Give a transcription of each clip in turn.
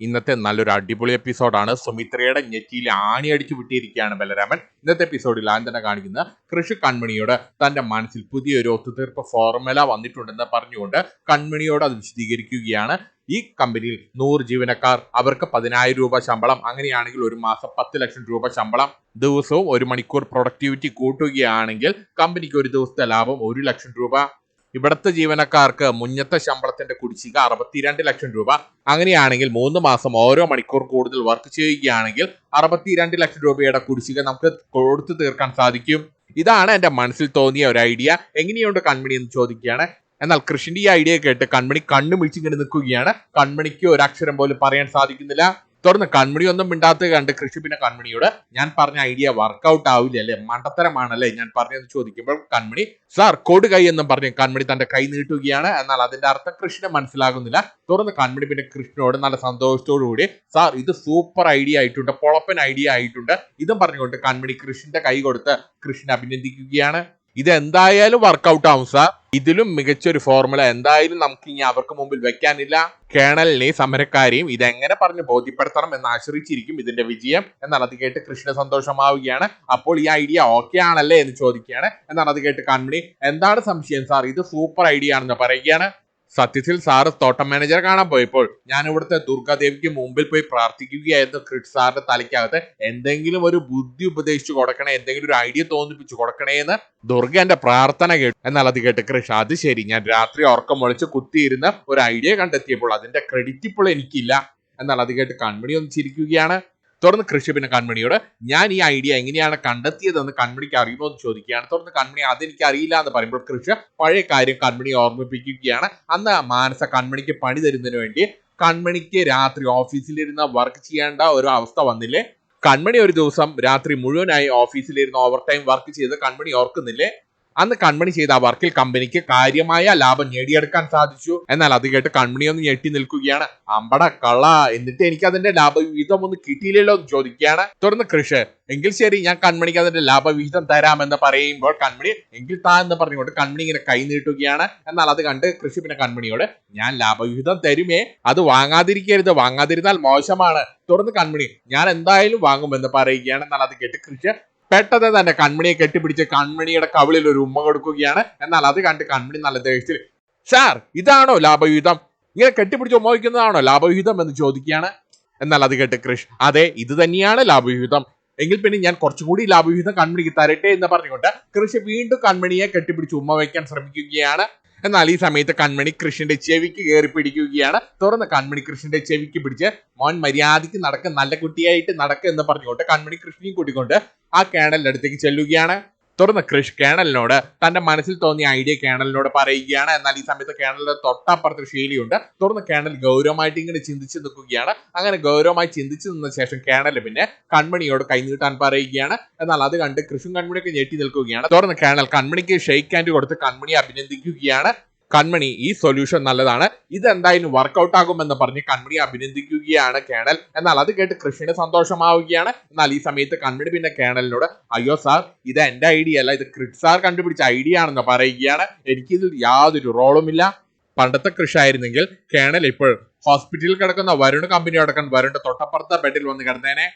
ഇന്നത്തെ നല്ലൊരു അടിപൊളി എപ്പിസോഡാണ്. സുമിത്രയുടെ ഞെറ്റിയിൽ ആണി അടിച്ചു വിട്ടിയിരിക്കുകയാണ് ബലരാമൻ. ഇന്നത്തെ എപ്പിസോഡിൽ ആൻ തന്നെ കാണിക്കുന്ന കൃഷി കൺമണിയോട് തന്റെ മനസ്സിൽ പുതിയൊരു ഒത്തുതീർപ്പ് ഫോർമുല വന്നിട്ടുണ്ടെന്ന് പറഞ്ഞുകൊണ്ട് കൺമണിയോട് അത് വിശദീകരിക്കുകയാണ്. ഈ കമ്പനിയിൽ നൂറ് ജീവനക്കാർ അവർക്ക് പതിനായിരം രൂപ ശമ്പളം അങ്ങനെയാണെങ്കിൽ ഒരു മാസം പത്ത് ലക്ഷം രൂപ ശമ്പളം ദിവസവും ഒരു മണിക്കൂർ പ്രൊഡക്ടിവിറ്റി കൂട്ടുകയാണെങ്കിൽ കമ്പനിക്ക് ഒരു ദിവസത്തെ ലാഭം ഒരു ലക്ഷം രൂപ ഇവിടുത്തെ ജീവനക്കാർക്ക് മുന്നത്തെ ശമ്പളത്തിന്റെ കുടിശ്ശിക അറുപത്തിരണ്ട് ലക്ഷം രൂപ. അങ്ങനെയാണെങ്കിൽ മൂന്ന് മാസം ഓരോ മണിക്കൂർ കൂടുതൽ വർക്ക് ചെയ്യുകയാണെങ്കിൽ അറുപത്തിരണ്ട് ലക്ഷം രൂപയുടെ കുടിശ്ശിക നമുക്ക് കൊടുത്തു തീർക്കാൻ സാധിക്കും. ഇതാണ് എന്റെ മനസ്സിൽ തോന്നിയ ഒരു ഐഡിയ. എങ്ങനെയുണ്ട് കൺമണി എന്ന് ചോദിക്കുകയാണ്. എന്നാൽ കൃഷിന്റെ ഈ ഐഡിയ കേട്ട് കൺമണി കണ്ണു മിഴിച്ചിങ്ങനെ നിൽക്കുകയാണ്. കൺമണിക്ക് ഒരു അക്ഷരം പോലും പറയാൻ സാധിക്കുന്നില്ല. തുടർന്ന് കൺമണി ഒന്നും മിണ്ടാത്തത് കണ്ട് കൃഷി പിന്നെ കൺമണിയോട് ഞാൻ പറഞ്ഞ ഐഡിയ വർക്കൗട്ട് ആവില്ല അല്ലേ? മണ്ടത്തരമാണല്ലേ ഞാൻ പറഞ്ഞത് ചോദിക്കുമ്പോൾ കൺമണി സാർ കോട് കൈ എന്നും പറഞ്ഞു. കൺമണി തന്റെ കൈ നീട്ടുകയാണ്. എന്നാൽ അതിന്റെ അർത്ഥം കൃഷ്ണന് മനസ്സിലാകുന്നില്ല. തുടർന്ന് കൺമണി പിന്നെ കൃഷ്ണനോട് നല്ല സന്തോഷത്തോടു കൂടി സാർ ഇത് സൂപ്പർ ഐഡിയ ആയിട്ടുണ്ട് പൊളപ്പൻ ഐഡിയ ആയിട്ടുണ്ട്. ഇതും പറഞ്ഞുകൊണ്ട് കൺമണി കൃഷ്ണന്റെ കൈ കൊടുത്ത് കൃഷ്ണനെ അഭിനന്ദിക്കുകയാണ്. ഇത് എന്തായാലും വർക്കൗട്ട് ആവും സാർ ഇതിലും മികച്ചൊരു ഫോർമുല എന്തായാലും നമുക്ക് ഇനി അവർക്ക് മുമ്പിൽ വെക്കാനില്ല. കേണലിനെയും സമരക്കാരെയും ഇതെങ്ങനെ പറഞ്ഞ് ബോധ്യപ്പെടുത്തണം എന്ന് ആശ്രയിച്ചിരിക്കും ഇതിന്റെ വിജയം എന്നാണ് അത് കേട്ട് കൃഷ്ണ സന്തോഷമാവുകയാണ്. അപ്പോൾ ഈ ഐഡിയ ഓക്കെ ആണല്ലേ എന്ന് ചോദിക്കുകയാണ്. എന്നാണ് അത് കേട്ട് കൺമണി എന്താണ് സംശയം സാർ ഇത് സൂപ്പർ ഐഡിയ ആണെന്ന് പറയുകയാണ്. സത്യത്തിൽ സാറ് തോട്ടം മാനേജർ കാണാൻ പോയപ്പോൾ ഞാൻ ഇവിടുത്തെ ദുർഗാദേവിക്ക് മുമ്പിൽ പോയി പ്രാർത്ഥിക്കുകയായിരുന്നു ക്രിഡ് സാറിന്റെ തലയ്ക്കകത്ത്. എന്തെങ്കിലും ഒരു ബുദ്ധി ഉപദേശിച്ചു കൊടുക്കണേ എന്തെങ്കിലും ഒരു ഐഡിയ തോന്നിപ്പിച്ചു കൊടുക്കണേ എന്ന് ദുർഗ എന്റെ പ്രാർത്ഥന കേട്ടു. എന്നാൽ അത് കേട്ട് കൃഷ് അത് ശരി ഞാൻ രാത്രി ഉറക്കം ഒളിച്ച് കുത്തിയിരുന്ന് ഒരു ഐഡിയ കണ്ടെത്തിയപ്പോൾ അതിന്റെ ക്രെഡിറ്റ് ഇപ്പോൾ എനിക്കില്ല. എന്നാൽ അത് കേട്ട് കൺമണി ഒന്ന് ചിരിക്കുകയാണ്. തുടർന്ന് കൃഷി പിന്നെ കൺമണിയോട് ഞാൻ ഈ ഐഡിയ എങ്ങനെയാണ് കണ്ടെത്തിയതെന്ന് കൺമണിക്ക് അറിയുമോ എന്ന് ചോദിക്കുകയാണ്. തുടർന്ന് കൺമണി അതെനിക്ക് അറിയില്ല എന്ന് പറയുമ്പോൾ കൃഷി പഴയ കാര്യം കൺമണി ഓർമ്മിപ്പിക്കുകയാണ്. അന്ന് മാനസ കൺമണിക്ക് പണി തരുന്നതിന് വേണ്ടി കൺമണിക്ക് രാത്രി ഓഫീസിലിരുന്ന് വർക്ക് ചെയ്യേണ്ട ഒരു അവസ്ഥ വന്നില്ലേ? കൺമണി ഒരു ദിവസം രാത്രി മുഴുവനായി ഓഫീസിലിരുന്ന് ഓവർ ടൈം വർക്ക് ചെയ്ത് കൺമണി ഓർക്കുന്നില്ലേ? അന്ന് കൺമണി ചെയ്ത ആ വർക്കിൽ കമ്പനിക്ക് കാര്യമായ ലാഭം നേടിയെടുക്കാൻ സാധിച്ചു. എന്നാൽ അത് കേട്ട് കൺമണി ഒന്ന് ഞെട്ടി നിൽക്കുകയാണ്. അമ്പട കള എന്നിട്ട് എനിക്ക് അതിന്റെ ലാഭവിഹിതം ഒന്ന് കിട്ടിയില്ലല്ലോ എന്ന് ചോദിക്കുകയാണ്. തുടർന്ന് കൃഷ് എങ്കിൽ ശരി ഞാൻ കൺമണിക്ക് അതിന്റെ ലാഭവിഹിതം തരാമെന്ന് പറയുമ്പോൾ കൺമണി എങ്കിൽ താ എന്ന് പറഞ്ഞുകൊണ്ട് കൺമണി ഇങ്ങനെ കൈ നീട്ടുകയാണ്. എന്നാൽ അത് കണ്ട് കൃഷി പിന്നെ കൺമണിയോട് ഞാൻ ലാഭവിഹിതം തരുമേ അത് വാങ്ങാതിരിക്കരുത് വാങ്ങാതിരുന്നാൽ മോശമാണ്. തുടർന്ന് കൺമണി ഞാൻ എന്തായാലും വാങ്ങുമെന്ന് പറയുകയാണ്. എന്നാൽ അത് കേട്ട് കൃഷി പെട്ടെന്ന് തന്നെ കൺമണിയെ കെട്ടിപ്പിടിച്ച് കൺമണിയുടെ കവിളിൽ ഒരു ഉമ്മ കൊടുക്കുകയാണ്. എന്നാൽ അത് കണ്ട് കൺമണി നല്ല ദേഷ്യത്തിൽ സാർ ഇതാണോ ലാഭവിഹിതം? ഇങ്ങനെ കെട്ടിപ്പിടിച്ച് ഉമ്മ വയ്ക്കുന്നതാണോ ലാഭവിഹിതം എന്ന് ചോദിക്കുകയാണ്. എന്നാൽ അത് കേട്ട് കൃഷ് അതെ ഇത് തന്നെയാണ് ലാഭവിഹിതം. എങ്കിൽ പിന്നെ ഞാൻ കുറച്ചുകൂടി ലാഭവിഹിതം കൺമണിക്ക് തരട്ടെ എന്ന് പറഞ്ഞുകൊണ്ട് കൃഷി വീണ്ടും കൺമണിയെ കെട്ടിപ്പിടിച്ച് ഉമ്മ വയ്ക്കാൻ ശ്രമിക്കുകയാണ്. എന്നാൽ ഈ സമയത്ത് കൺമണി കൃഷ്ണന്റെ ചെവിക്ക് കയറി പിടിക്കുകയാണ്. തുറന്ന് കൺമണി കൃഷ്ണന്റെ ചെവിക്ക് പിടിച്ച് മോൻ മര്യാദയ്ക്ക് നടക്ക നല്ല കുട്ടിയായിട്ട് നടക്ക എന്ന് പറഞ്ഞുകൊണ്ട് കൺമണി കൃഷ്ണയും കൂട്ടിക്കൊണ്ട് ആ കേണലിന്റെ അടുത്തേക്ക് ചെല്ലുകയാണ്. തുറന്ന് കൃഷ് കേണലിനോട് തന്റെ മനസ്സിൽ തോന്നിയ ഐഡിയ കേണലിനോട് പറയുകയാണ്. എന്നാൽ ഈ സമയത്ത് കേണലിന്റെ തൊട്ടപ്പുറത്ത് ഷീലിയുണ്ട് തുറന്ന് കേണൽ ഗൗരവമായിട്ട് ഇങ്ങനെ ചിന്തിച്ചു നിൽക്കുകയാണ്. അങ്ങനെ ഗൗരവമായി ചിന്തിച്ചു നിന്ന ശേഷം കേണൽ പിന്നെ കൺമണിയോട് കൈനീട്ടാൻ പറയുകയാണ്. എന്നാൽ അത് കണ്ട് കൃഷും കൺമണിയൊക്കെ ഞെട്ടി നിൽക്കുകയാണ്. തുറന്ന് കേണൽ കൺമണിക്ക് ഷെയ്ക്ക് ഹാൻഡ് കൊടുത്ത് കൺമണിയെ അഭിനന്ദിക്കുകയാണ്. കൺമണി ഈ സൊല്യൂഷൻ നല്ലതാണ്. ഇത് എന്തായാലും വർക്കൗട്ട് ആകുമെന്ന് പറഞ്ഞ് കൺമണി അഭിനന്ദിക്കുകയാണ് കേണൽ. എന്നാൽ അത് കേട്ട് കൃഷ്ണന് സന്തോഷമാവുകയാണ്. എന്നാൽ ഈ സമയത്ത് കൺമണി പിന്നെ കേണലിനോട് അയ്യോ സാർ ഇത് എന്റെ ഐഡിയ അല്ല. ഇത് ക്രിഡ് സാർ കണ്ടുപിടിച്ച ഐഡിയ ആണെന്ന് പറയുകയാണ്. എനിക്കിതിൽ യാതൊരു റോളുമില്ല പണ്ടത്തെ കൃഷായിരുന്നെങ്കിൽ കേണൽ ഇപ്പോൾ ഹോസ്പിറ്റലിൽ കിടക്കുന്ന വരുൺ കമ്പനി അടക്കം വരുണിന്റെ തൊട്ടപ്പുറത്തെ ബെഡിൽ വന്ന് കിടന്നേനെ.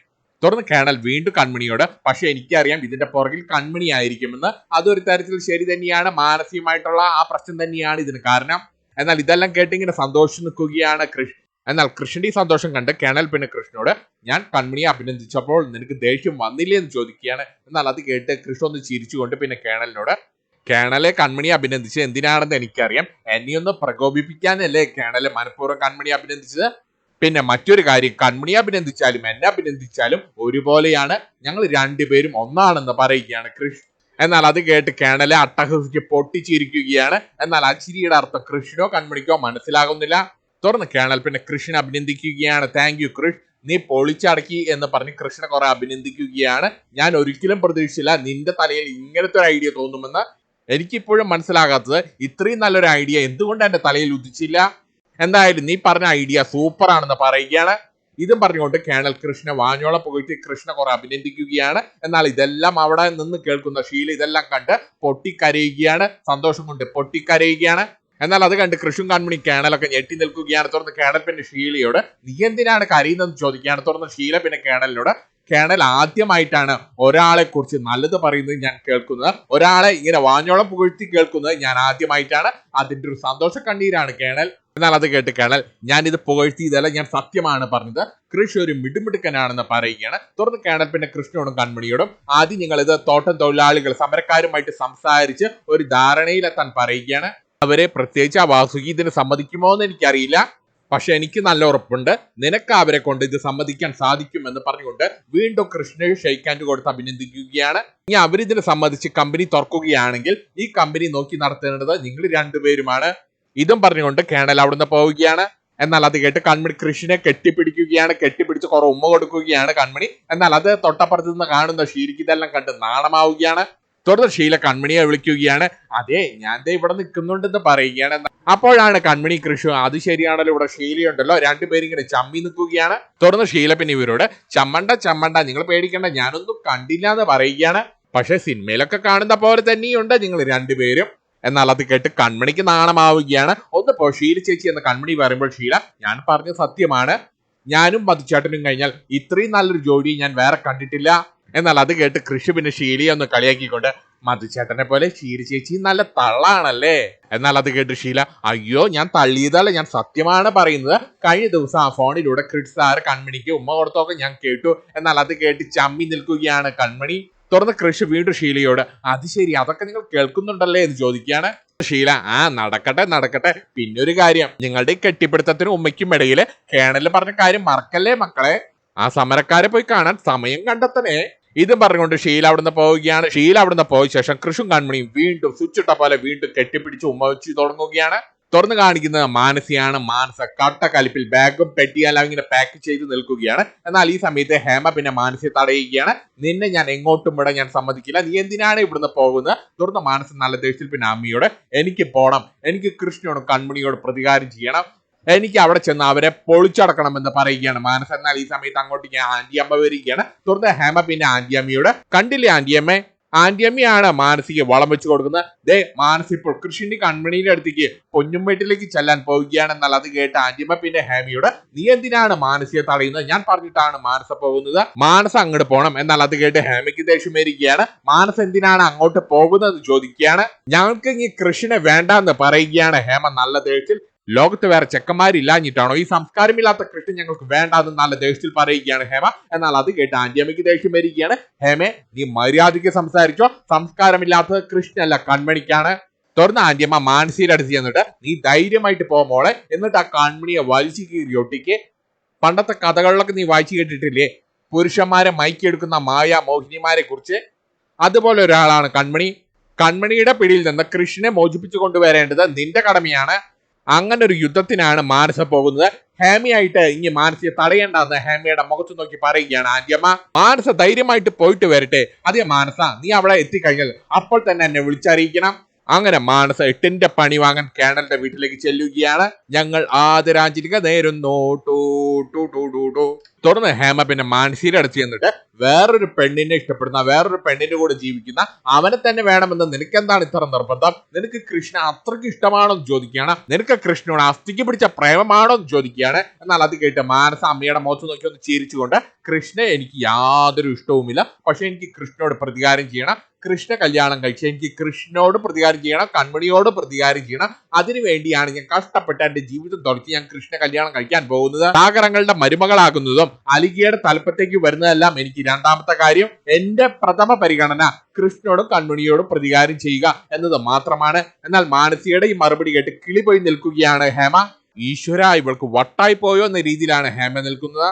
തുടർന്ന് കേണൽ വീണ്ടും കൺമണിയോട് പക്ഷെ എനിക്കറിയാം ഇതിന്റെ പുറകിൽ കൺമണി ആയിരിക്കുമെന്ന്. അതൊരു തരത്തിൽ ശരി തന്നെയാണ്. മാനസികമായിട്ടുള്ള ആ പ്രശ്നം തന്നെയാണ് ഇതിന് കാരണം. എന്നാൽ ഇതെല്ലാം കേട്ട് ഇങ്ങനെ സന്തോഷം നിൽക്കുകയാണ് കൃഷ് എന്നാൽ കൃഷ്ണന്റെ സന്തോഷം കണ്ട് കേണൽ പിന്നെ കൃഷ്ണനോട് ഞാൻ കൺമണിയെ അഭിനന്ദിച്ചപ്പോൾ നിനക്ക് ദേഷ്യം വന്നില്ലേ എന്ന് ചോദിക്കുകയാണ്. എന്നാൽ അത് കേട്ട് കൃഷ്ണ ഒന്ന് ചിരിച്ചുകൊണ്ട് പിന്നെ കേണലിനോട് കേണലെ കൺമണിയെ അഭിനന്ദിച്ചത് എന്തിനാണെന്ന് എനിക്കറിയാം. എന്നെ ഒന്ന് പ്രകോപിപ്പിക്കാനല്ലേ കേണലെ മനഃപൂർവം കൺമണിയെ അഭിനന്ദിച്ചത്? പിന്നെ മറ്റൊരു കാര്യം കൺമണി അഭിനന്ദിച്ചാലും എന്നെ അഭിനന്ദിച്ചാലും ഒരുപോലെയാണ് ഞങ്ങൾ രണ്ടുപേരും ഒന്നാണെന്ന് പറയുകയാണ് കൃഷ്. എന്നാൽ അത് കേട്ട് കേണലെ അട്ടഹസിച്ച് പൊട്ടിച്ചിരിക്കുകയാണ്. എന്നാൽ ആ ചിരിയുടെ അർത്ഥം കൃഷ്ണനോ കൺമണിക്കോ മനസ്സിലാകുന്നില്ല. തുടർന്ന് കേണൽ പിന്നെ കൃഷ്ണൻ അഭിനന്ദിക്കുകയാണ്. Thank you Krish. നീ പൊളിച്ചടക്കി എന്ന് പറഞ്ഞ് കൃഷ്ണ കുറെ അഭിനന്ദിക്കുകയാണ്. ഞാൻ ഒരിക്കലും പ്രതീക്ഷിച്ചില്ല നിന്റെ തലയിൽ ഇങ്ങനത്തെ ഒരു ഐഡിയ തോന്നുമെന്ന്. എനിക്കിപ്പോഴും മനസ്സിലാകാത്തത് ഇത്രയും നല്ലൊരു ഐഡിയ എന്തുകൊണ്ട് എന്റെ തലയിൽ ഉദിച്ചില്ല? എന്തായാലും നീ പറഞ്ഞ ഐഡിയ സൂപ്പർ ആണെന്ന് പറയുകയാണ്. ഇതും പറഞ്ഞുകൊണ്ട് കേണൽ കൃഷ്ണ വാഞ്ഞോളം പോയിട്ട് കൃഷ്ണ കുറെ അഭിനന്ദിക്കുകയാണ്. എന്നാൽ ഇതെല്ലാം അവിടെ നിന്ന് കേൾക്കുന്ന ഷീല ഇതെല്ലാം കണ്ട് പൊട്ടിക്കരയുകയാണ്. സന്തോഷം കൊണ്ട് പൊട്ടിക്കരയുകയാണ്. എന്നാൽ അത് കണ്ട് കൃഷും കാൺമണി കേണലൊക്കെ ഞെട്ടി നിൽക്കുകയാണ്. തുറന്ന് കേണൽ പിന്നെ ഷീലയോട് നീ എന്തിനാണ് കരയുന്നതെന്ന് ചോദിക്കുകയാണ്. തുറന്ന് ഷീല പിന്നെ കേണലിനോട് കേണൽ ആദ്യമായിട്ടാണ് ഒരാളെ കുറിച്ച് നല്ലത് പറയുന്നത് ഞാൻ കേൾക്കുന്നത്. ഒരാളെ ഇങ്ങനെ വാഞ്ഞോളം പുകഴ്ത്തി കേൾക്കുന്നത് ഞാൻ ആദ്യമായിട്ടാണ്. അതിന്റെ ഒരു സന്തോഷ കണ്ണീരാണ് കേണൽ. എന്നാൽ അത് കേട്ട് കേണൽ ഞാൻ ഇത് പുകഴ്ത്തി പുകഴ്ത്തിയതല്ല ഞാൻ സത്യമാണ് പറഞ്ഞത്. കൃഷി ഒരു മിടുമിടുക്കനാണെന്ന് പറയുകയാണ്. തുടർന്ന് കേണൽ പിന്നെ കൃഷ്ണനോടും കൺമണിയോടും ആദ്യം ഞങ്ങൾ ഇത് തോട്ടം തൊഴിലാളികൾ സമരക്കാരുമായിട്ട് സംസാരിച്ച് ഒരു ധാരണയിലെത്താൻ പറയുകയാണ്. അവരെ പ്രത്യേകിച്ച് ആ വാസുകി സമ്മതിക്കുമോ എന്ന് എനിക്കറിയില്ല. പക്ഷെ എനിക്ക് നല്ല ഉറപ്പുണ്ട്. നിനക്ക് അവരെ കൊണ്ട് ഇത് സമ്മതിക്കാൻ സാധിക്കുമെന്ന് പറഞ്ഞുകൊണ്ട് വീണ്ടും കൃഷ്ണയെ ഷെയ്ക്കാൻഡ് കൊടുത്ത് അഭിനന്ദിക്കുകയാണ്. ഇനി അവരിതിന് സമ്മതിച്ച് കമ്പനി തുറക്കുകയാണെങ്കിൽ ഈ കമ്പനി നോക്കി നടത്തേണ്ടത് നിങ്ങൾ രണ്ടുപേരുമാണ്. ഇതും പറഞ്ഞുകൊണ്ട് കേണൽ അവിടുന്ന് പോവുകയാണ്. എന്നാൽ അത് കേട്ട് കൺമണി കൃഷിനെ കെട്ടിപ്പിടിക്കുകയാണ്. കെട്ടിപ്പിടിച്ച് കുറെ ഉമ്മ കൊടുക്കുകയാണ് കൺമണി. എന്നാൽ അത് തൊട്ടപ്പുറത്ത് നിന്ന് കാണുന്ന ഷീരിക്ക് ഇതെല്ലാം കണ്ട് നാണമാവുകയാണ്. തുടർന്ന് ഷീല കൺമണിയെ വിളിക്കുകയാണ്. അതെ ഞാൻ ഇവിടെ നിൽക്കുന്നുണ്ടെന്ന് പറയുകയാണ്. അപ്പോഴാണ് കൺമണി കൃഷി അത് ശരിയാണല്ലോ ഇവിടെ ഷീലയുണ്ടല്ലോ രണ്ടുപേരും ഇങ്ങനെ ചമ്മി നിൽക്കുകയാണ്. തുടർന്ന് ഷീല പിന്നെ ഇവരോട് ചമ്മണ്ട ചമ്മണ്ട നിങ്ങൾ പേടിക്കണ്ട ഞാനൊന്നും കണ്ടില്ല എന്ന് പറയുകയാണ്. പക്ഷെ സിനിമയിലൊക്കെ കാണുന്ന പോലെ തന്നെയുണ്ട് നിങ്ങൾ രണ്ടുപേരും എന്നാൽ അത് കേട്ട് കൺമണിക്ക് നാണമാവുകയാണ്. ഒന്ന് പോ ഷീല ചേച്ചി എന്ന് കൺമണി പറയുമ്പോൾ ഷീല ഞാൻ പറഞ്ഞ സത്യമാണ്. ഞാനും മധുചേട്ടനും കഴിഞ്ഞാൽ ഇത്രയും നല്ലൊരു ജോഡി ഞാൻ വേറെ കണ്ടിട്ടില്ല. എന്നാൽ അത് കേട്ട് കൃഷി പിന്നെ ഷീലിയെ ഒന്ന് കളിയാക്കിക്കൊണ്ട് മധുചേട്ടനെ പോലെ ഷീല ചേച്ചി നല്ല തള്ളാണല്ലേ? എന്നാൽ അത് കേട്ട് ഷീല അയ്യോ ഞാൻ തള്ളിയതല്ല ഞാൻ സത്യമാണ് പറയുന്നത്. കഴിഞ്ഞ ദിവസം ആ ഫോണിലൂടെ ക്രിഡ് സാർ കൺമണിക്ക് ഉമ്മ കൊടുത്തൊക്കെ ഞാൻ കേട്ടു. എന്നാൽ അത് കേട്ട് ചമ്മി നിൽക്കുകയാണ് കൺമണി. തുറന്ന് കൃഷി വീണ്ടും ഷീലയോട് അത് ശരി അതൊക്കെ നിങ്ങൾ കേൾക്കുന്നുണ്ടല്ലേ? എന്ന് ചോദിക്കുകയാണ് ഷീല. ആ നടക്കട്ടെ നടക്കട്ടെ. പിന്നെ ഒരു കാര്യം നിങ്ങളുടെ ഈ കെട്ടിപ്പിടുത്തത്തിനും ഉമ്മയ്ക്കും ഇടയിൽ കേണൽ പറഞ്ഞ കാര്യം മറക്കല്ലേ മക്കളെ? ആ സമരക്കാരെ പോയി കാണാൻ സമയം കണ്ടെത്തണേ. ഇതും പറഞ്ഞുകൊണ്ട് ഷീല അവിടുന്ന് പോവുകയാണ്. ഷീല അവിടുന്ന് പോയ ശേഷം കൃഷും കൺമണിയും വീണ്ടും സ്വിച്ചിട്ട പോലെ വീണ്ടും കെട്ടിപ്പിടിച്ച് ഉമ്മ വെച്ച് തുടങ്ങുകയാണ്. തുറന്നു കാണിക്കുന്നത് മാനസിയാണ്. മാനസ കട്ട കലിപ്പിൽ ബാഗും പെട്ടിയെല്ലാം ഇങ്ങനെ പാക്ക് ചെയ്ത് നിൽക്കുകയാണ്. എന്നാൽ ഈ സമയത്ത് ഹേമ പിന്നെ മാനസിയെ തടയുകയാണ്. നിന്നെ ഞാൻ എങ്ങോട്ടും വിടാൻ ഞാൻ സമ്മതിക്കില്ല. നീ എന്തിനാണ് ഇവിടുന്ന് പോകുന്നത്? തുറന്ന് മാനസ നല്ല ദേഷ്യത്തിൽ പിന്നെ അമ്മയോട് എനിക്ക് പോണം. എനിക്ക് കൃഷ്ണയോടും കൺമണിയോട് പ്രതികാരം ചെയ്യണം. എനിക്ക് അവിടെ ചെന്ന് അവരെ പൊളിച്ചടക്കണമെന്ന് പറയുകയാണ്. മാനസ എന്നാൽ ഈ സമയത്ത് അങ്ങോട്ട് ഞാൻ ആന്റിയമ്മ വരികയാണ്. തുറന്ന് ഹേമ പിന്നെ ആന്റിയമ്മയോട് കണ്ടില്ലേ ആന്റിയമ്മേ ആന്റിയമ്മയാണ് മാനസിക്ക് വളം വെച്ചു കൊടുക്കുന്നത്. ദേ മാനസ് ഇപ്പോൾ കൃഷിന്റെ കൺമണിയുടെ അടുത്തേക്ക് പൊന്നുംവീട്ടിലേക്ക് ചെല്ലാൻ പോവുകയാണ് എന്നാൽ അത് കേട്ട് ആന്റിയമ്മ പിന്നെ ഹേമിയോട് നീ എന്തിനാണ് മാനസിയെ തടയുന്നത്? ഞാൻ പറഞ്ഞിട്ടാണ് മാനസ പോകുന്നത്. മാനസ അങ്ങോട്ട് പോകണം എന്നാൽ അത് കേട്ട് ഹേമയ്ക്ക് ദേഷ്യം വരികയാണ്. മാനസ എന്തിനാണ് അങ്ങോട്ട് പോകുന്നത്? ചോദിക്കുകയാണ്. ഞങ്ങൾക്ക് ഇനി കൃഷിനെ വേണ്ടെന്ന് പറയുകയാണ്. ഹേമ നല്ല ദേഷ്യത്തിൽ ലോകത്ത് വേറെ ചെക്കന്മാരില്ലാഞ്ഞിട്ടാണോ? ഈ സംസ്കാരമില്ലാത്ത കൃഷ്ണൻ ഞങ്ങൾക്ക് വേണ്ടാന്ന് നല്ല ദേഷ്യത്തിൽ പറയുകയാണ് ഹേമ. എന്നാൽ അത് കേട്ട് ആന്റിയമ്മയ്ക്ക് ദേഷ്യം വരികയാണ്. ഹേമെ നീ മര്യാദയ്ക്ക് സംസാരിച്ചോ. സംസ്കാരമില്ലാത്തത് കൃഷ്ണനല്ല കൺമണിക്കാണ്. തുടർന്ന് ആന്റിയമ്മ മാനസിയുടെ ചെന്നിട്ട് നീ ധൈര്യമായിട്ട് പോകുമ്പോളെ എന്നിട്ട് ആ കൺമണിയെ വലിച്ചു കീറി ഒട്ടിക്ക്. പണ്ടത്തെ കഥകളിലൊക്കെ നീ വായിച്ചു കേട്ടിട്ടില്ലേ? പുരുഷന്മാരെ മയക്കിയെടുക്കുന്ന മായ മോഹിനിമാരെ കുറിച്ച്. അതുപോലെ ഒരാളാണ് കൺമണി. കൺമണിയുടെ പിടിയിൽ നിന്ന് കൃഷ്ണനെ മോചിപ്പിച്ചു കൊണ്ടുവരേണ്ടത് നിന്റെ കടമയാണ്. അങ്ങനെ ഒരു യുദ്ധത്തിനാണ് മാനസ പോകുന്നത്. ഹേമിയായിട്ട് ഇനി മാനസിയെ തടയേണ്ടെന്ന് ഹേമിയുടെ മുഖത്ത് നോക്കി പറയുകയാണ് ആദ്യമ മാനസ ധൈര്യമായിട്ട് പോയിട്ട് വരട്ടെ. അതേ മാനസ നീ അവിടെ എത്തിക്കഴിഞ്ഞാൽ അപ്പോൾ തന്നെ എന്നെ വിളിച്ചറിയിക്കണം. അങ്ങനെ മാനസ എട്ടിന്റെ പണി വാങ്ങാൻ കേണലിന്റെ വീട്ടിലേക്ക് ചെല്ലുകയാണ്. ഞങ്ങൾ ആദരാഞ്ജലിക നേരുന്നു. ടൂ ടൂ ടൂ ടൂ ടൂ. തുടർന്ന് ഹേമ പിന്നെ മാനസിയുടെ അടച്ച് ചെന്നിട്ട് വേറൊരു പെണ്ണിനെ ഇഷ്ടപ്പെടുന്ന വേറൊരു പെണ്ണിന്റെ കൂടെ ജീവിക്കുന്ന അവനെ തന്നെ വേണമെന്ന് നിനക്ക് എന്താണ് ഇത്ര നിർബന്ധം? നിനക്ക് കൃഷ്ണ അത്രയ്ക്ക് ഇഷ്ടമാണോ എന്ന് ചോദിക്കുകയാണ്. നിനക്ക് കൃഷ്ണനോട് അസ്ഥിക്ക് പിടിച്ച പ്രേമമാണോ എന്ന് ചോദിക്കുകയാണ്. എന്നാൽ അത് കേട്ട് മാനസ അമ്മയുടെ മുഖത്ത് നോക്കി ഒന്ന് ചിരിച്ചുകൊണ്ട് കൃഷ്ണ എനിക്ക് യാതൊരു ഇഷ്ടവുമില്ല. പക്ഷെ എനിക്ക് കൃഷ്ണനോട് പ്രതികാരം ചെയ്യണം. കൃഷ്ണ കല്യാണം കഴിച്ച് എനിക്ക് കൃഷ്ണനോട് പ്രതികാരം ചെയ്യണം. കൺമണിയോട് പ്രതികാരം ചെയ്യണം. അതിനു വേണ്ടിയാണ് ഞാൻ കഷ്ടപ്പെട്ട് എന്റെ ജീവിതം തുടക്കി ഞാൻ കൃഷ്ണ കല്യാണം കഴിക്കാൻ പോകുന്നത്. സാഗരങ്ങളുടെ മരുമകളാകുന്നതും അലിഗയുടെ തലപ്പത്തേക്ക് വരുന്നതെല്ലാം എനിക്ക് രണ്ടാമത്തെ കാര്യം എന്റെ പ്രഥമ പരിഗണന കൃഷ്ണനോടും കൺമണിയോടും പ്രതികാരം ചെയ്യുക എന്നത് മാത്രമാണ്. എന്നാൽ മാനസികയുടെ ഈ മറുപടി കേട്ട് കിളി പോയി നിൽക്കുകയാണ് ഹേമ. ഈശ്വര ഇവൾക്ക് വട്ടായി പോയോ എന്ന രീതിയിലാണ് ഹേമ നിൽക്കുന്നത്.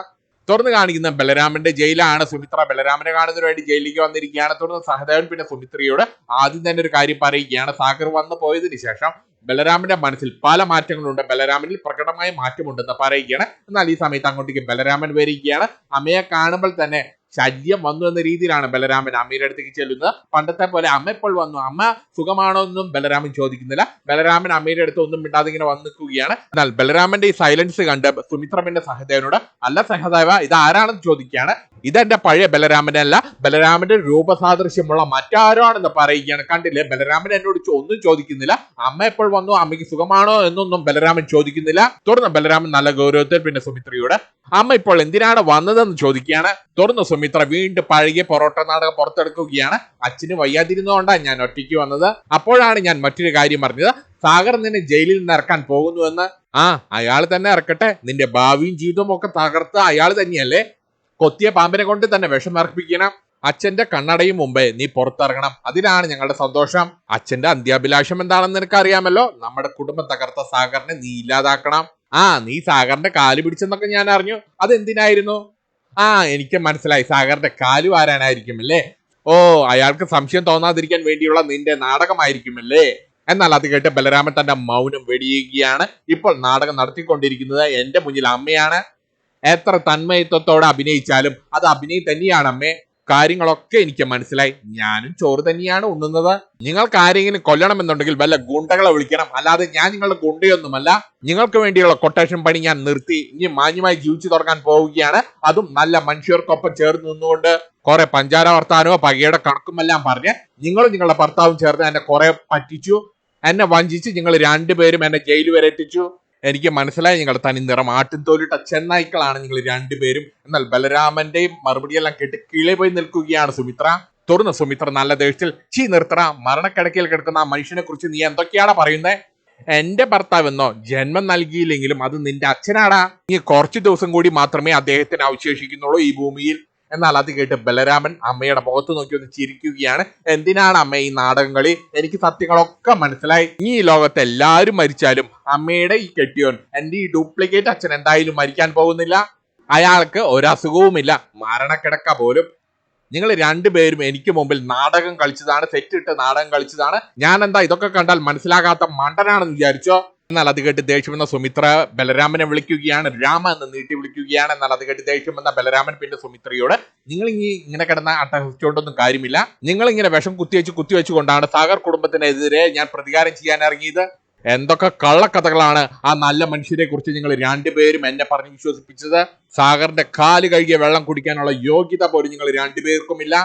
തുറന്ന് കാണിക്കുന്ന ബലരാമന്റെ ജയിലാണ് സുമിത്ര. ബലരാമനെ കാണുന്നതിന് വേണ്ടി ജയിലിലേക്ക് വന്നിരിക്കുകയാണ്. തുടർന്ന് സഹദേവൻ പിന്നെ സുമിത്രയോട് ആദ്യം തന്നെ ഒരു കാര്യം പറയുകയാണ്. സാഗർ വന്നു പോയതിനു ശേഷം ബലരാമന്റെ മനസ്സിൽ പല മാറ്റങ്ങളുണ്ട്. ബലരാമനിൽ പ്രകടമായ മാറ്റമുണ്ടെന്ന് പറയുകയാണ്. എന്നാൽ ഈ സമയത്ത് അങ്ങോട്ടേക്ക് ബലരാമൻ വരികയാണ്. അമ്മയെ കാണുമ്പോൾ തന്നെ ശല്യം വന്നു എന്ന രീതിയിലാണ് ബലരാമൻ അമ്മയുടെ അടുത്തേക്ക് ചെല്ലുന്നത്. പണ്ടത്തെ പോലെ അമ്മ ഇപ്പോൾ വന്നു. അമ്മ സുഖമാണോ എന്നും ബലരാമൻ ചോദിക്കുന്നില്ല. ബലരാമൻ അമ്മയുടെ അടുത്ത് ഒന്നും മിണ്ടാതെ ഇങ്ങനെ വന്നിക്കുകയാണ് എന്നാൽ ബലരാമന്റെ ഈ സൈലൻസ് കണ്ട് സുമിത്ര പിന്നെ സഹദേവനോട് അല്ല സഹദേവ ഇത് ആരാണെന്ന് ചോദിക്കുകയാണ്. ഇതെന്റെ പഴയ ബലരാമന്റെ അല്ല. ബലരാമന്റെ രൂപസാദൃശ്യമുള്ള മറ്റാരോ ആണെന്ന് പറയുകയാണ്. കണ്ടില്ലേ? ബലരാമൻ എന്നോട് ഒന്നും ചോദിക്കുന്നില്ല. അമ്മ എപ്പോൾ വന്നു? അമ്മയ്ക്ക് സുഖമാണോ എന്നൊന്നും ബലരാമൻ ചോദിക്കുന്നില്ല. തുടർന്ന് ബലരാമൻ നല്ല ഗൗരവത്തിൽ പിന്നെ സുമിത്രയോട് അമ്മ ഇപ്പോൾ എന്തിനാണ് വന്നതെന്ന് ചോദിക്കുകയാണ്. തുടർന്ന് സുമിത്ര വീണ്ടും പഴകിയ പൊറോട്ട നാടകം പുറത്തെടുക്കുകയാണ്. അച്ഛന് വയ്യാതിരുന്നതുകൊണ്ടാണ് ഞാൻ ഒറ്റയ്ക്ക് വന്നത്. അപ്പോഴാണ് ഞാൻ മറ്റൊരു കാര്യം പറഞ്ഞത് സാഗർ നിന്നെ ജയിലിൽ നിന്ന് ഇറക്കാൻ പോകുന്നുവെന്ന്. ആ അയാൾ തന്നെ ഇറക്കട്ടെ. നിന്റെ ഭാവിയും ജീവിതവും ഒക്കെ തകർത്ത അയാൾ തന്നെയല്ലേ? കൊത്തിയ പാമ്പിനെ കൊണ്ട് തന്നെ വിഷം അർപ്പിക്കണം. അച്ഛന്റെ കണ്ണടയും മുമ്പേ നീ പുറത്തിറങ്ങണം. അതിനാണ് ഞങ്ങളുടെ സന്തോഷം. അച്ഛന്റെ അന്ത്യാഭിലാഷം എന്താണെന്ന് നിനക്ക് അറിയാമല്ലോ നമ്മുടെ കുടുംബം തകർത്ത സാഗറിനെ നീ ഇല്ലാതാക്കണം. ആ നീ സാഗറിന്റെ കാൽ പിടിച്ചെന്നൊക്കെ ഞാൻ അറിഞ്ഞു. അതെന്തിനായിരുന്നു? ആ എനിക്ക് മനസ്സിലായി. സാഗറിന്റെ കാലു ആരാനായിരിക്കും അല്ലേ? ഓ അയാൾക്ക് സംശയം തോന്നാതിരിക്കാൻ വേണ്ടിയുള്ള നിന്റെ നാടകമായിരിക്കുമല്ലേ? എന്നാൽ അത് കേട്ട് ബലരാമൻ തന്റെ മൗനം വെടിയുകയാണ്. ഇപ്പോൾ നാടകം നടത്തിക്കൊണ്ടിരിക്കുന്നത് എന്റെ മുന്നിൽ അമ്മയാണ്. എത്ര തന്മയത്വത്തോടെ അഭിനയിച്ചാലും അത് അഭിനയം തന്നെയാണ് അമ്മേ. കാര്യങ്ങളൊക്കെ എനിക്ക് മനസ്സിലായി. ഞാനും ചോറ് തന്നെയാണ് ഉണ്ണുന്നത്. നിങ്ങൾക്ക് ആരെങ്കിലും കൊല്ലണമെന്നുണ്ടെങ്കിൽ വല്ല ഗുണ്ടകളെ വിളിക്കണം. അല്ലാതെ ഞാൻ നിങ്ങളുടെ ഗുണ്ടയൊന്നുമല്ല. നിങ്ങൾക്ക് വേണ്ടിയുള്ള കൊട്ടേഷൻ പണി ഞാൻ നിർത്തി. ഇനി മാന്യമായി ജീവിച്ചു തുടങ്ങാൻ പോവുകയാണ്. അതും നല്ല മനുഷ്യർക്കൊപ്പം ചേർന്ന് നിന്നുകൊണ്ട് കുറെ പഞ്ചാര വർത്താനോ പകയുടെ കണക്കുമെല്ലാം പറഞ്ഞ് നിങ്ങളും നിങ്ങളുടെ ഭർത്താവും ചേർന്ന് എന്നെ കുറെ പറ്റിച്ചു. എന്നെ വഞ്ചിച്ച് നിങ്ങൾ രണ്ടുപേരും എന്നെ ജയിൽ വരെ എത്തിച്ചു. എനിക്ക് മനസ്സിലായി നിങ്ങളുടെ തനി നിറം. ആട്ടിൻ തോലിട്ട ചെന്നായ്ക്കളാണ് നിങ്ങൾ രണ്ടുപേരും. എന്നാൽ ബലരാമന്റെയും മറുപടിയെല്ലാം കേട്ട് കീഴെ പോയി നിൽക്കുകയാണ് സുമിത്ര. തുറന്ന് സുമിത്ര നല്ല ദേഷ്യത്തിൽ ചീ നിർത്തറ മരണക്കിടക്കയിൽ കിടക്കുന്ന ആ മനുഷ്യനെ കുറിച്ച് നീ എന്തൊക്കെയാണ് പറയുന്നത് എന്റെ ഭർത്താവെന്നോ? ജന്മം നൽകിയില്ലെങ്കിലും അത് നിന്റെ അച്ഛനാടാ. നീ കുറച്ച് ദിവസം കൂടി മാത്രമേ അദ്ദേഹത്തിന് അവശേഷിക്കുന്നുള്ളൂ ഈ ഭൂമിയിൽ. എന്നാൽ അത് കേട്ട് ബലരാമൻ അമ്മയുടെ മുഖത്ത് നോക്കി ഒന്ന് ചിരിക്കുകയാണ്. എന്തിനാണ് അമ്മ ഈ നാടകം കളി എനിക്ക് സത്യങ്ങളൊക്കെ മനസ്സിലായി. ഈ ലോകത്ത് എല്ലാവരും മരിച്ചാലും അമ്മയുടെ ഈ കെട്ടിയോൻ എന്റെ ഈ ഡ്യൂപ്ലിക്കേറ്റ് അച്ഛൻ എന്തായാലും മരിക്കാൻ പോകുന്നില്ല. അയാൾക്ക് ഒരസുഖവുമില്ല. മരണക്കിടക്ക പോലും. നിങ്ങൾ രണ്ടുപേരും എനിക്ക് മുമ്പിൽ നാടകം കളിച്ചതാണ് സെറ്റിട്ട് നാടകം കളിച്ചതാണ്. ഞാൻ എന്താ ഇതൊക്കെ കണ്ടാൽ മനസ്സിലാകാത്ത മണ്ടനാണെന്ന് വിചാരിച്ചോ? എന്നാൽ അത് കേട്ട് ദേഷ്യം വന്ന സുമിത്ര ബലരാമനെ വിളിക്കുകയാണ്. രാമ എന്ന് നീട്ടി വിളിക്കുകയാണ്. എന്നാൽ അത് കേട്ട് ദേഷ്യം വന്ന ബലരാമൻ പിന്നെ സുമിത്രയോട് നിങ്ങൾ ഇനി ഇങ്ങനെ കിടന്ന അട്ടഹസിച്ചുകൊണ്ടൊന്നും കാര്യമില്ല. നിങ്ങൾ ഇങ്ങനെ വിഷം കുത്തിവെച്ച് കുത്തിവെച്ചുകൊണ്ടാണ് സാഗർ കുടുംബത്തിനെതിരെ ഞാൻ പ്രതികാരം ചെയ്യാൻ ഇറങ്ങിയത്. എന്തൊക്കെ കള്ളക്കഥകളാണ് ആ നല്ല മനുഷ്യരെ കുറിച്ച് നിങ്ങൾ രണ്ടുപേരും എന്നെ പറഞ്ഞ് വിശ്വസിപ്പിച്ചത്. സാഗറിന്റെ കാൽ കഴുകിയ വെള്ളം കുടിക്കാനുള്ള യോഗ്യത പോലും നിങ്ങൾ രണ്ടുപേർക്കുമില്ല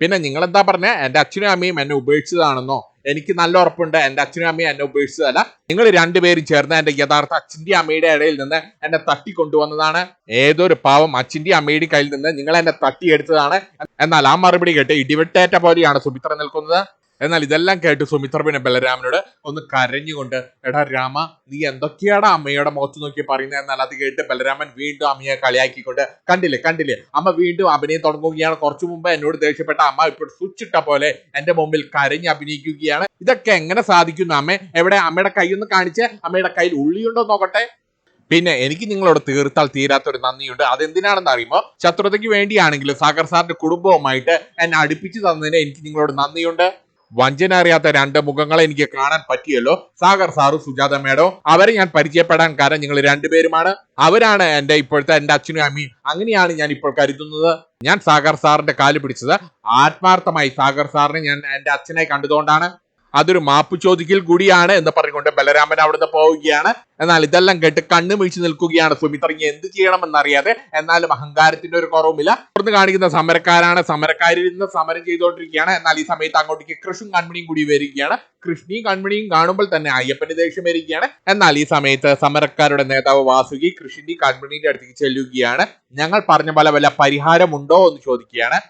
പിന്നെ നിങ്ങൾ എന്താ പറഞ്ഞ? എന്റെ അച്ഛനും അമ്മയും എന്നെ ഉപേക്ഷിച്ചതാണെന്നോ? എനിക്ക് നല്ല ഉറപ്പുണ്ട്. എന്റെ അച്ഛനും അമ്മയും എന്നെ ഉപേക്ഷിച്ചതല്ല. നിങ്ങൾ രണ്ടുപേരും ചേർന്ന് എന്റെ യഥാർത്ഥ അച്ഛന്റെ അമ്മയുടെ ഇടയിൽ നിന്ന് എന്നെ തട്ടിക്കൊണ്ടുവന്നതാണ്. ഏതൊരു പാവം അച്ഛന്റെ അമ്മയുടെ കയ്യിൽ നിന്ന് നിങ്ങൾ എന്നെ തട്ടിയെടുത്തതാണ്. എന്നാൽ ആ മറുപടി കേട്ട് ഇടിവെട്ടേറ്റ പോലെയാണ് സുമിത്ര നിൽക്കുന്നത്. എന്നാൽ ഇതെല്ലാം കേട്ട് സുമിത്ര പിന്നെ ബലരാമനോട് ഒന്ന് കരഞ്ഞുകൊണ്ട് എടാ രാമ നീ എന്തൊക്കെയാണ് അമ്മയുടെ മുഖത്ത് നോക്കി പറയുന്നത് എന്നാൽ അത് കേട്ട് ബലരാമൻ വീണ്ടും അമ്മയെ കളിയാക്കിക്കൊണ്ട് കണ്ടില്ലേ കണ്ടില്ലേ അമ്മ വീണ്ടും അഭിനയം തുടങ്ങുകയാണ്. കുറച്ചു മുമ്പ് എന്നോട് ദേഷ്യപ്പെട്ട അമ്മ ഇപ്പോൾ സ്വിച്ച് ഇട്ട പോലെ എന്റെ മുമ്പിൽ കരഞ്ഞ് അഭിനയിക്കുകയാണ്. ഇതൊക്കെ എങ്ങനെ സാധിക്കുന്നു അമ്മ? എവിടെ അമ്മയുടെ കൈയൊന്ന് കാണിച്ച് അമ്മയുടെ കയ്യിൽ ഉള്ളിയുണ്ടോ നോക്കട്ടെ? പിന്നെ എനിക്ക് നിങ്ങളോട് തീർത്താൽ തീരാത്തൊരു നന്ദിയുണ്ട്. അതെന്തിനാണെന്ന് അറിയുമോ? ശത്രുതയ്ക്ക് വേണ്ടിയാണെങ്കിലും സാഗർ സാറിന്റെ കുടുംബവുമായിട്ട് എന്നെ അടുപ്പിച്ചു തന്നതിന് എനിക്ക് നിങ്ങളോട് നന്ദിയുണ്ട്. വഞ്ചന അറിയാത്ത രണ്ട് മുഖങ്ങളെ എനിക്ക് കാണാൻ പറ്റിയല്ലോ. സാഗർ സാറും സുജാത മേഡോ അവരെ ഞാൻ പരിചയപ്പെടാൻ കാരണം നിങ്ങൾ രണ്ടുപേരുമാണ്. അവരാണ് എന്റെ ഇപ്പോഴത്തെ എന്റെ അച്ഛനും അമ്മയും. അങ്ങനെയാണ് ഞാൻ ഇപ്പോൾ കരുതുന്നത്. ഞാൻ സാഗർ സാറിന്റെ കാൽ പിടിച്ചത്. ആത്മാർത്ഥമായി സാഗർ സാറിനെ ഞാൻ എന്റെ അച്ഛനെ കണ്ടതുകൊണ്ടാണ്. അതൊരു മാപ്പ് ചോദിക്കൽ കൂടിയാണ് എന്ന് പറഞ്ഞുകൊണ്ട് ബലരാമൻ അവിടുന്ന് പോവുകയാണ്. എന്നാൽ ഇതെല്ലാം കേട്ട് കണ്ണു വീഴ്ച നിൽക്കുകയാണ് സുമിത്ര ഇനി എന്ത് ചെയ്യണമെന്നറിയാതെ എന്നാലും അഹങ്കാരത്തിന്റെ ഒരു കുറവുമില്ല. തുറന്ന് കാണിക്കുന്ന സമരക്കാരാണ്. സമരക്കാരിൽ നിന്ന് സമരം ചെയ്തുകൊണ്ടിരിക്കുകയാണ്. എന്നാൽ ഈ സമയത്ത് അങ്ങോട്ടേക്ക് കൃഷ്ണും കൺമണിയും കൂടി വരികയാണ്. കൃഷ്ണിയും കൺമണിയും കാണുമ്പോൾ തന്നെ അയ്യപ്പന്റെ ദേഷ്യം വരികയാണ്. എന്നാൽ ഈ സമയത്ത് സമരക്കാരുടെ നേതാവ് വാസുകി കൃഷ്ണന്റെയും കൺമണിയുടെ അടുത്തേക്ക് ചെല്ലുകയാണ്. ഞങ്ങൾ പറഞ്ഞ പല വല്ല പരിഹാരമുണ്ടോ എന്ന് ചോദിക്കുകയാണ്.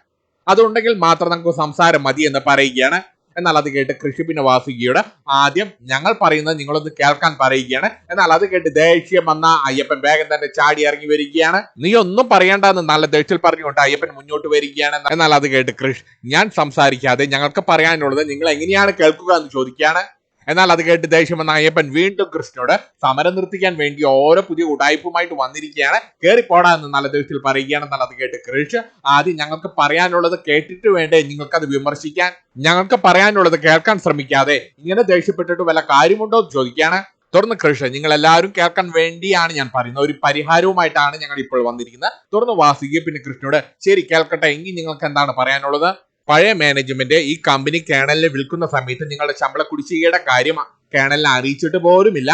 അതുണ്ടെങ്കിൽ മാത്രം നമുക്ക് സംസാരം മതി എന്ന് പറയുകയാണ്. എന്നാൽ അത് കേട്ട് കൃഷി പിന്നെ വാസുകിയോട് ആദ്യം ഞങ്ങൾ പറയുന്നത് നിങ്ങളൊന്ന് കേൾക്കാൻ പറയുകയാണ്. എന്നാൽ അത് കേട്ട് ദേഷ്യം വന്ന അയ്യപ്പൻ വേഗം തന്നെ ചാടി ഇറങ്ങി വരികയാണ്. നീ ഒന്നും പറയണ്ടെന്ന് നല്ല ദേഷ്യത്തിൽ പറഞ്ഞുകൊണ്ട് അയ്യപ്പൻ മുന്നോട്ട് വരികയാണ്. എന്നാൽ അത് കേട്ട് കൃഷ് ഞാൻ സംസാരിക്കാതെ ഞങ്ങൾക്ക് പറയാനുള്ളത് നിങ്ങൾ എങ്ങനെയാണ് കേൾക്കുക എന്ന് ചോദിക്കുകയാണ്. എന്നാൽ അത് കേട്ട് ദേഷ്യം വന്ന അയ്യപ്പൻ വീണ്ടും കൃഷ്ണനോട് സമരം നിർത്തിക്കാൻ വേണ്ടി ഓരോ പുതിയ ഉടായ്പുമായിട്ട് വന്നിരിക്കുകയാണ്. കേറി പോടാ എന്ന് നല്ല ദേഷ്യത്തിൽ പറയുകയാണ്. എന്നാൽ അത് കേട്ട് കൃഷ് ആദ്യം ഞങ്ങൾക്ക് പറയാനുള്ളത് കേട്ടിട്ട് വേണ്ടേ നിങ്ങൾക്ക് അത് വിമർശിക്കാൻ? ഞങ്ങൾക്ക് പറയാനുള്ളത് കേൾക്കാൻ ശ്രമിക്കാതെ ഇങ്ങനെ ദേഷ്യപ്പെട്ടിട്ട് വല്ല കാര്യമുണ്ടോ എന്ന് ചോദിക്കുകയാണ്. തുറന്ന് കൃഷ്ണ നിങ്ങൾ എല്ലാവരും കേൾക്കാൻ വേണ്ടിയാണ് ഞാൻ പറയുന്നത്. ഒരു പരിഹാരവുമായിട്ടാണ് ഞങ്ങൾ ഇപ്പോൾ വന്നിരിക്കുന്നത്. തുറന്ന് വാസുകി പിന്നെ കൃഷ്ണനോട് ശരി കേൾക്കട്ടെ. എങ്കിൽ നിങ്ങൾക്ക് എന്താണ് പറയാനുള്ളത്? പഴയ മാനേജ്മെന്റ് ഈ കമ്പനി കേണലിൽ വിൽക്കുന്ന സമയത്ത് നിങ്ങളുടെ ശമ്പള കുടിശ്ശികയുടെ കാര്യം കേണലിനെ അറിയിച്ചിട്ട് പോലുമില്ല.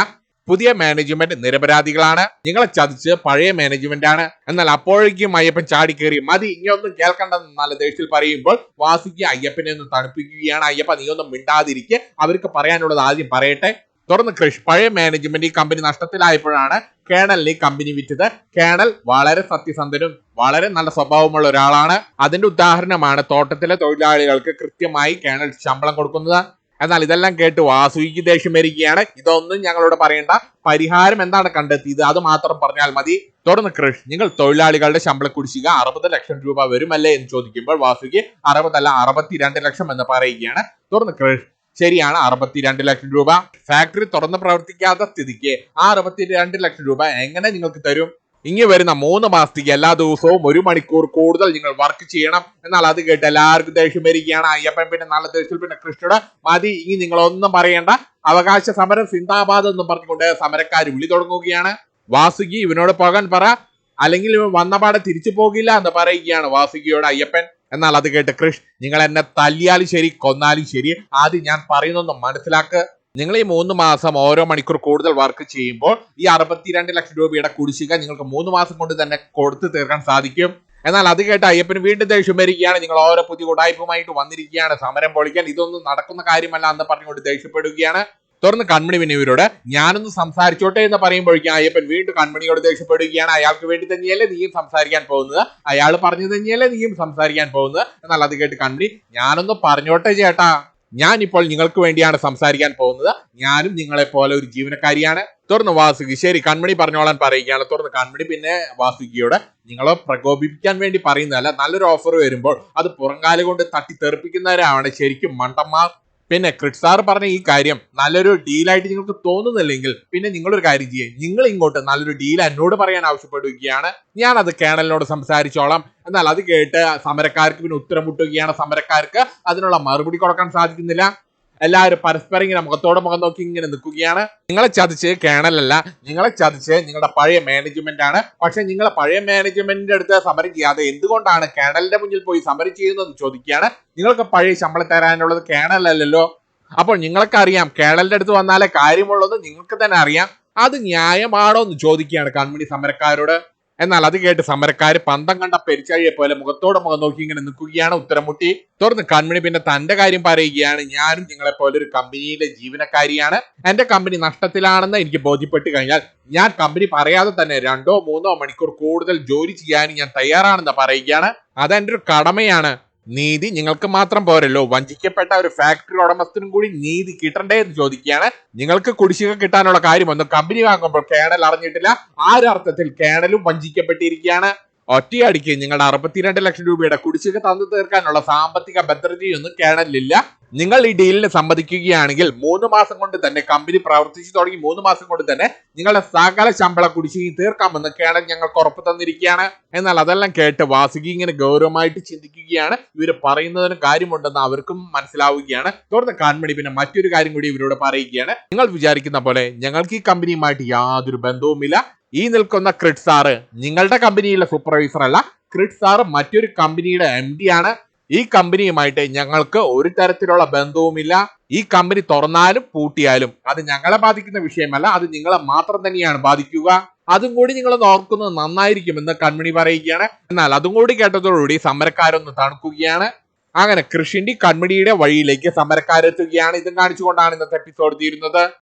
പുതിയ മാനേജ്മെന്റ് നിരപരാധികളാണ്. നിങ്ങളെ ചതിച്ച് പഴയ മാനേജ്മെന്റ് ആണ്. എന്നാൽ അപ്പോഴേക്കും അയ്യപ്പൻ ചാടിക്കേറി മതി ഇങ്ങൊന്നും കേൾക്കണ്ടെന്ന് നല്ല ദേഷ്യത്തിൽ പറയുമ്പോൾ വാസിക്ക് അയ്യപ്പനെ ഒന്ന് തണുപ്പിക്കുകയാണ്. അയ്യപ്പ നീ ഒന്നും മിണ്ടാതിരിക്കെ. അവർക്ക് പറയാനുള്ളത് ആദ്യം പറയട്ടെ. തുറന്ന് കൃഷി പഴയ മാനേജ്മെന്റ് ഈ കമ്പനി നഷ്ടത്തിലായപ്പോഴാണ് കേണലിനെ കമ്പനി വിറ്റത്. കേണൽ വളരെ സത്യസന്ധനും വളരെ നല്ല സ്വഭാവമുള്ള ഒരാളാണ്. അതിന്റെ ഉദാഹരണമാണ് തോട്ടത്തിലെ തൊഴിലാളികൾക്ക് കൃത്യമായി കേണൽ ശമ്പളം കൊടുക്കുന്നത്. എന്നാൽ ഇതെല്ലാം കേട്ട് വാസുകിക്ക് ദേഷ്യം വരികയാണ്. ഇതൊന്നും ഞങ്ങളോട് പറയേണ്ട. പരിഹാരം എന്താണ് കണ്ടെത്തിയത്? അത് മാത്രം പറഞ്ഞാൽ മതി. തുടർന്ന് കൃഷ് നിങ്ങൾ തൊഴിലാളികളുടെ ശമ്പള കുടിശ്ശിക അറുപത് ലക്ഷം രൂപ വരുമല്ലേ എന്ന് ചോദിക്കുമ്പോൾ വാസുകി അറുപതല്ല അറുപത്തിരണ്ട് ലക്ഷം എന്ന് പറയുകയാണ്. തുടർന്ന് കൃഷ് ശരിയാണ് അറുപത്തിരണ്ട് ലക്ഷം രൂപ. ഫാക്ടറി തുറന്ന് പ്രവർത്തിക്കാത്ത സ്ഥിതിക്ക് ആ അറുപത്തിരണ്ട് ലക്ഷം രൂപ എങ്ങനെ നിങ്ങൾക്ക് തരും? ഇനി വരുന്ന മൂന്ന് മാസത്തേക്ക് എല്ലാ ദിവസവും ഒരു മണിക്കൂർ കൂടുതൽ നിങ്ങൾ വർക്ക് ചെയ്യണം. എന്നാൽ അത് കേട്ട് എല്ലാവർക്കും ദേഷ്യം വരികയാണ്. അയ്യപ്പൻ പിന്നെ നല്ല ദേഷ്യത്തിൽ പിന്നെ കൃഷ്ണയുടെ മതി ഇനി നിങ്ങൾ ഒന്നും പറയേണ്ട. അവകാശ സമരം സിന്ദാബാദ് എന്നും പറഞ്ഞുകൊണ്ട് സമരക്കാർ വിളി തുടങ്ങുകയാണ്. വാസുകി ഇവനോട് പോകാൻ പറ. അല്ലെങ്കിൽ ഇവൻ വന്നപാടെ തിരിച്ചു പോകില്ല എന്ന് പറയുകയാണ് വാസുകിയോട് അയ്യപ്പൻ. എന്നാൽ അത് കേട്ട് കൃഷ് നിങ്ങൾ എന്നെ തല്ലിയാലും ശരി കൊന്നാലും ശരി. ആദ്യം ഞാൻ പറയുന്നൊന്നും മനസ്സിലാക്ക്. നിങ്ങൾ ഈ മൂന്ന് മാസം ഓരോ മണിക്കൂർ കൂടുതൽ വർക്ക് ചെയ്യുമ്പോൾ ഈ അറുപത്തിരണ്ട് ലക്ഷം രൂപയുടെ കുടിശ്ശിക നിങ്ങൾക്ക് മൂന്ന് മാസം കൊണ്ട് തന്നെ കൊടുത്തു തീർക്കാൻ സാധിക്കും. എന്നാൽ അത് കേട്ട് അയ്യപ്പന് വീണ്ടും ദേഷ്യം വരികയാണ്. നിങ്ങൾ ഓരോ പുതിയ ഉടായ്പുമായിട്ട് വന്നിരിക്കുകയാണ്. സമരം പൊളിക്കാൻ ഇതൊന്നും നടക്കുന്ന കാര്യമല്ല എന്ന് പറഞ്ഞുകൊണ്ട് ദേഷ്യപ്പെടുകയാണ്. തുടർന്ന് കൺമണി പിന്നെ ഞാനൊന്ന് സംസാരിച്ചോട്ടെ എന്ന് പറയുമ്പോഴേക്കും അയ്യപ്പൻ വീണ്ടും കൺമണിയോട് ദേഷ്യപ്പെടുകയാണ്. അയാൾക്ക് വേണ്ടി തന്നെയല്ലേ നീയും സംസാരിക്കാൻ പോകുന്നത്? അയാൾ പറഞ്ഞു തന്നെയല്ലേ നീയും സംസാരിക്കാൻ പോകുന്നത്? എന്നാൽ അത് കേട്ട് കൺമണി ഞാനൊന്ന് പറഞ്ഞോട്ടെ ചേട്ടാ. ഞാൻ ഇപ്പോൾ നിങ്ങൾക്ക് വേണ്ടിയാണ് സംസാരിക്കാൻ പോകുന്നത്. ഞാനും നിങ്ങളെ പോലെ ഒരു ജീവനക്കാരിയാണ്. തുറന്ന് വാസുകി ശരി കൺമണി പറഞ്ഞോളാൻ പറയുകയാണ്. തുറന്ന് കൺമണി പിന്നെ വാസുകിയോട് നിങ്ങളെ പ്രകോപിപ്പിക്കാൻ വേണ്ടി പറയുന്നതല്ല നല്ലൊരു ഓഫർ വരുമ്പോൾ അത് പുറംകാല കൊണ്ട് തട്ടി തെറിപ്പിക്കുന്നവരാണ് ശരിക്കും മണ്ടന്മാർ പിന്നെ സാർ പറഞ്ഞ ഈ കാര്യം നല്ലൊരു ഡീലായിട്ട് നിങ്ങൾക്ക് തോന്നുന്നില്ലെങ്കിൽ പിന്നെ നിങ്ങളൊരു കാര്യം ചെയ്യേ. നിങ്ങൾ ഇങ്ങോട്ട് നല്ലൊരു ഡീൽ എന്നോട് പറയാൻ ആവശ്യപ്പെടുകയാണ്. ഞാൻ അത് കേണലിനോട് സംസാരിച്ചോളാം. എന്നാൽ അത് കേട്ട് സമരക്കാർക്ക് പിന്നെ ഉത്തരം മുട്ടുകയാണ് സമരക്കാർക്ക്. അതിനുള്ള മറുപടി കൊടുക്കാൻ സാധിക്കുന്നില്ല. എല്ലാവരും പരസ്പരം ഇങ്ങനെ മുഖത്തോടെ മുഖം നോക്കി ഇങ്ങനെ നിൽക്കുകയാണ്. നിങ്ങളെ ചതിച്ച് കേണലല്ല നിങ്ങളെ ചതിച്ച് നിങ്ങളുടെ പഴയ മാനേജ്മെന്റ് ആണ്. പക്ഷെ നിങ്ങളെ പഴയ മാനേജ്മെന്റിന്റെ അടുത്ത് സമരം ചെയ്യാതെ എന്തുകൊണ്ടാണ് കേണലിന്റെ മുന്നിൽ പോയി സമരം ചെയ്യുന്നതെന്ന് ചോദിക്കുകയാണ്. നിങ്ങൾക്ക് പഴയ ശമ്പളം തരാനുള്ളത് കേണലല്ലല്ലോ. അപ്പോൾ നിങ്ങൾക്ക് അറിയാം കേണലിന്റെ അടുത്ത് വന്നാലേ കാര്യമുള്ളത് നിങ്ങൾക്ക് തന്നെ അറിയാം. അത് ന്യായമാണോ എന്ന് ചോദിക്കുകയാണ് കൺമണി സമരക്കാരോട്. എന്നാൽ അത് കേട്ട് സമരക്കാർ പന്തം കണ്ട പെരിച്ചാഴിയെ പോലെ മുഖത്തോട് മുഖം നോക്കി ഇങ്ങനെ നിൽക്കുകയാണ് ഉത്തരമുട്ടി. തുറന്ന് കൺമണി പിന്നെ തന്റെ കാര്യം പറയുകയാണ്. ഞാനും നിങ്ങളെ പോലെ ഒരു കമ്പനിയിലെ ജീവനക്കാരിയാണ്. എന്റെ കമ്പനി നഷ്ടത്തിലാണെന്ന് എനിക്ക് ബോധ്യപ്പെട്ട് കഴിഞ്ഞാൽ ഞാൻ കമ്പനി പറയാതെ തന്നെ രണ്ടോ മൂന്നോ മണിക്കൂർ കൂടുതൽ ജോലി ചെയ്യാൻ ഞാൻ തയ്യാറാണെന്ന് പറയുകയാണ്. അതെന്റെ ഒരു കടമയാണ്. നീതി നിങ്ങൾക്ക് മാത്രം പോരല്ലോ. വഞ്ചിക്കപ്പെട്ട ഒരു ഫാക്ടറി ഉടമസ്ഥനും കൂടി നീതി കിട്ടണ്ടേ എന്ന് ചോദിക്കുകയാണ്. നിങ്ങൾക്ക് കുടിശ്ശിക കിട്ടാനുള്ള കാര്യമൊന്നും കമ്പനി വാങ്ങുമ്പോൾ കേണൽ അറിഞ്ഞിട്ടില്ല. ആ ഒരു അർത്ഥത്തിൽ കേണലും വഞ്ചിക്കപ്പെട്ടിരിക്കുകയാണ്. ഒറ്റയടിക്ക് നിങ്ങളുടെ അറുപത്തിരണ്ട് ലക്ഷം രൂപയുടെ കുടിശ്ശിക തന്നു തീർക്കാനുള്ള സാമ്പത്തിക ഭദ്രതയൊന്നും കേണലില്ല. നിങ്ങൾ ഈ ഡീലിന് സമ്മതിക്കുകയാണെങ്കിൽ മൂന്ന് മാസം കൊണ്ട് തന്നെ കമ്പനി പ്രവർത്തിച്ചു തുടങ്ങി മൂന്ന് മാസം കൊണ്ട് തന്നെ നിങ്ങളുടെ സകല ശമ്പള കുടിശ്ശിക തീർക്കാമെന്ന് കേണൽ ഞങ്ങൾക്ക് ഉറപ്പ് തന്നിരിക്കുകയാണ്. എന്നാൽ അതെല്ലാം കേട്ട് വാസുകി ഇങ്ങനെ ഗൗരവമായിട്ട് ചിന്തിക്കുകയാണ്. ഇവർ പറയുന്നതിന് കാര്യമുണ്ടെന്ന് അവർക്കും മനസ്സിലാവുകയാണ്. തുടർന്ന് കാൺമണി പിന്നെ മറ്റൊരു കാര്യം കൂടി ഇവരോട് പറയുകയാണ്. നിങ്ങൾ വിചാരിക്കുന്ന പോലെ ഞങ്ങൾക്ക് ഈ കമ്പനിയുമായിട്ട് യാതൊരു ബന്ധവുമില്ല. ഈ നിൽക്കുന്ന ക്രിഡ് സാറ് നിങ്ങളുടെ കമ്പനിയിലെ സൂപ്പർവൈസർ അല്ല. ക്രിഡ് സാറ് മറ്റൊരു കമ്പനിയുടെ എം ഡി ആണ്. ഈ കമ്പനിയുമായിട്ട് ഞങ്ങൾക്ക് ഒരു തരത്തിലുള്ള ബന്ധവുമില്ല. ഈ കമ്പനി തുറന്നാലും പൂട്ടിയാലും അത് ഞങ്ങളെ ബാധിക്കുന്ന വിഷയമല്ല. അത് നിങ്ങളെ മാത്രം തന്നെയാണ് ബാധിക്കുക. അതും കൂടി നിങ്ങൾ ഓർക്കുന്നത് നന്നായിരിക്കുമെന്ന് കൺമണി പറയുകയാണ്. എന്നാൽ അതും കൂടി കേട്ടതോടുകൂടി സമരക്കാരൊന്ന് തണുക്കുകയാണ്. അങ്ങനെ കൃഷിന്റെ കൺമണിയുടെ വഴിയിലേക്ക് സമരക്കാരെത്തുകയാണ്. ഇതും കാണിച്ചുകൊണ്ടാണ് ഇന്നത്തെ എപ്പിസോഡ് തീരുന്നത്.